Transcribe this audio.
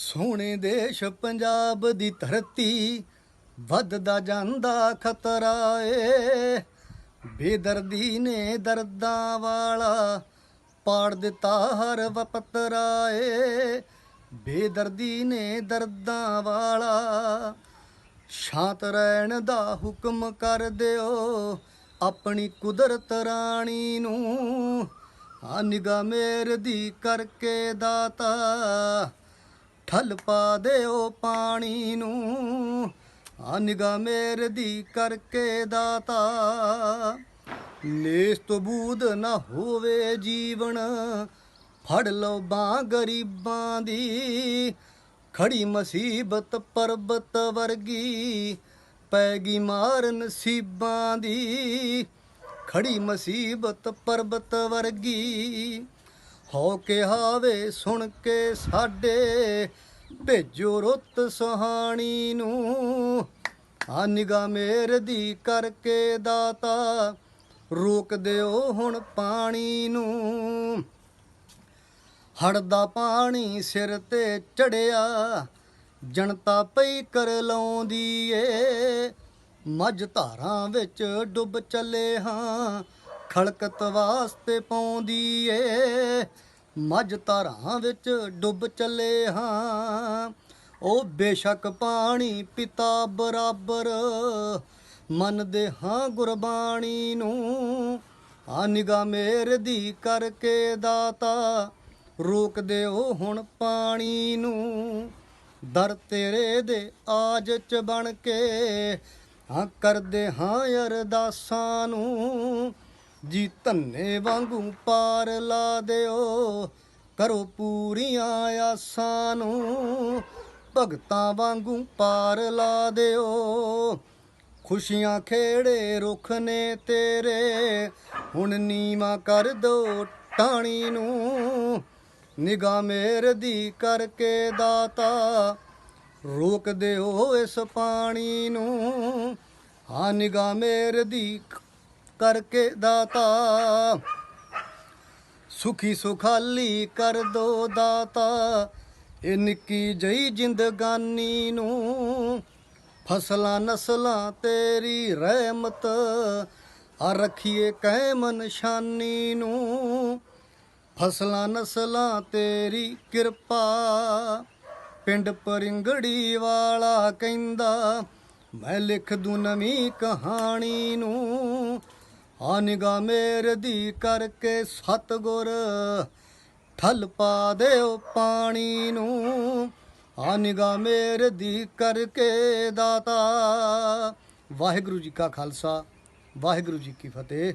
ਸੋਹਣੇ ਦੇਸ਼ ਪੰਜਾਬ ਦੀ ਧਰਤੀ ਵੱਧਦਾ ਜਾਂਦਾ ਖਤਰਾ ਏ। ਬੇਦਰਦੀ ਨੇ ਦਰਦਾਂ ਵਾਲਾ ਪਾੜ ਦਿੱਤਾ ਹਰ ਵਪਤਰਾ ਏ। ਬੇਦਰਦੀ ਨੇ ਦਰਦਾਂ ਵਾਲਾ ਸ਼ਾਂਤ ਰਹਿਣ ਦਾ ਹੁਕਮ ਕਰ ਦਿਓ ਆਪਣੀ ਕੁਦਰਤ ਰਾਣੀ ਨੂੰ। ਆ ਨਿਗਾ ਮੇਰ ਦੀ ਕਰਕੇ ਦਾਤਾ ਠੱਲ ਪਾ ਦਿਓ ਪਾਣੀ ਨੂੰ। ਆ ਨਿਗਾ ਮੇਰ ਦੀ ਕਰਕੇ ਦਾਤਾ। ਲੇਸ ਬੂਦ ਨਾ ਹੋਵੇ ਜੀਵਨ। ਫੜ ਲਓ ਬਾਂ ਗਰੀਬਾਂ ਦੀ। ਖੜੀ ਮੁਸੀਬਤ ਪਰਬਤ ਵਰਗੀ ਪੈ ਗਈ ਮਾਰ ਨਸੀਬਾਂ ਦੀ। ਖੜੀ ਮੁਸੀਬਤ ਪਰਬਤ ਵਰਗੀ। ਹੋ ਕੇ ਹਾਵੇ ਸੁਣ ਕੇ ਸਾਡੇ ਭੇਜੋ ਰੁੱਤ ਸੁਹਾਣੀ ਨੂੰ। ਆ ਨਿਗਾ ਮੇਰ ਦੀ ਕਰਕੇ ਦਾਤਾ, ਰੋਕ ਦਿਓ ਹੁਣ ਪਾਣੀ ਨੂੰ। ਹੜਦਾ ਪਾਣੀ ਸਿਰ ਤੇ ਚੜਿਆ, ਜਨਤਾ ਪਈ ਕਰ ਲਾਉਂਦੀ ਏ। ਮੱਝ ਧਾਰਾਂ ਵਿੱਚ ਡੁੱਬ ਚੱਲੇ ਹਾਂ, ਖਲਕਤ ਵਾਸਤੇ ਪਾਉਂਦੀ ਏ। ਮੱਝ ਧਾਰਾਂ ਵਿੱਚ ਡੁੱਬ ਚੱਲੇ ਹਾਂ। ਉਹ ਬੇਸ਼ੱਕ ਪਾਣੀ ਪਿਤਾ ਬਰਾਬਰ, ਮੰਨਦੇ ਹਾਂ ਗੁਰਬਾਣੀ ਨੂੰ। ਆ ਨਿਗਾ ਮੇਰ ਦੀ ਕਰਕੇ ਦਾਤਾ, ਰੋਕ ਦਿਓ ਹੁਣ ਪਾਣੀ ਨੂੰ। ਦਰ ਤੇਰੇ ਦੇ ਆਜ ਚ ਬਣ ਕੇ, ਹਾਂ ਕਰਦੇ ਹਾਂ ਅਰਦਾਸਾਂ ਨੂੰ। ਜੀ ਧੰਨੇ ਵਾਂਗੂ ਪਾਰ ਲਾ ਦਿਓ, ਕਰੋ ਪੂਰੀਆਂ ਆਸਾਂ ਨੂੰ। ਭਗਤਾਂ ਵਾਂਗੂ ਪਾਰ ਲਾ ਦਿਓ, ਖੁਸ਼ੀਆਂ ਖੇੜੇ ਰੁੱਖ ਨੇ ਤੇਰੇ। ਹੁਣ ਨੀਵਾ ਕਰ ਦੋ ਟਾਣੀ ਨੂੰ ਨਿਗਾ ਮੇਰ ਦੀ ਕਰਕੇ ਦਾਤਾ। ਰੋਕ ਦਿਓ ਇਸ ਪਾਣੀ ਨੂੰ, ਹਾਂ ਨਿਗਾ ਮੇਰ ਦੀ ਕਰਕੇ ਦਾਤਾ। ਸੁਖੀ ਸੁਖਾਲੀ ਕਰ ਦੋ ਦਾਤਾ। ਇਹ ਨਿੱਕੀ ਜਈ ਜ਼ਿੰਦਗਾਨੀ ਨੂੰ ਫਸਲਾਂ ਨਸਲਾਂ ਤੇਰੀ ਰਹਿਮਤ। ਆ ਰੱਖੀਏ ਕਾਇਮ ਨਿਸ਼ਾਨੀ ਨੂੰ ਫਸਲਾਂ ਨਸਲਾਂ ਤੇਰੀ ਕਿਰਪਾ। ਪਿੰਡ ਪਰਿੰਗੜੀ ਵਾਲਾ ਕਹਿੰਦਾ, ਮੈਂ ਲਿਖ ਦੂੰ ਨਵੀਂ ਕਹਾਣੀ ਨੂੰ ਆ ਨਿਗਾ ਮੇਰ ਦੀ ਕਰਕੇ ਸਤਗੁਰ, ਠੱਲ ਪਾ ਦਿਓ ਪਾਣੀ ਨੂੰ। ਆ ਨਿਗਾ ਮੇਰ ਦੀ ਕਰਕੇ ਦਾਤਾ। ਵਾਹਿਗੁਰੂ ਜੀ ਕਾ ਖਾਲਸਾ, ਵਾਹਿਗੁਰੂ ਜੀ ਕੀ ਫਤਿਹ।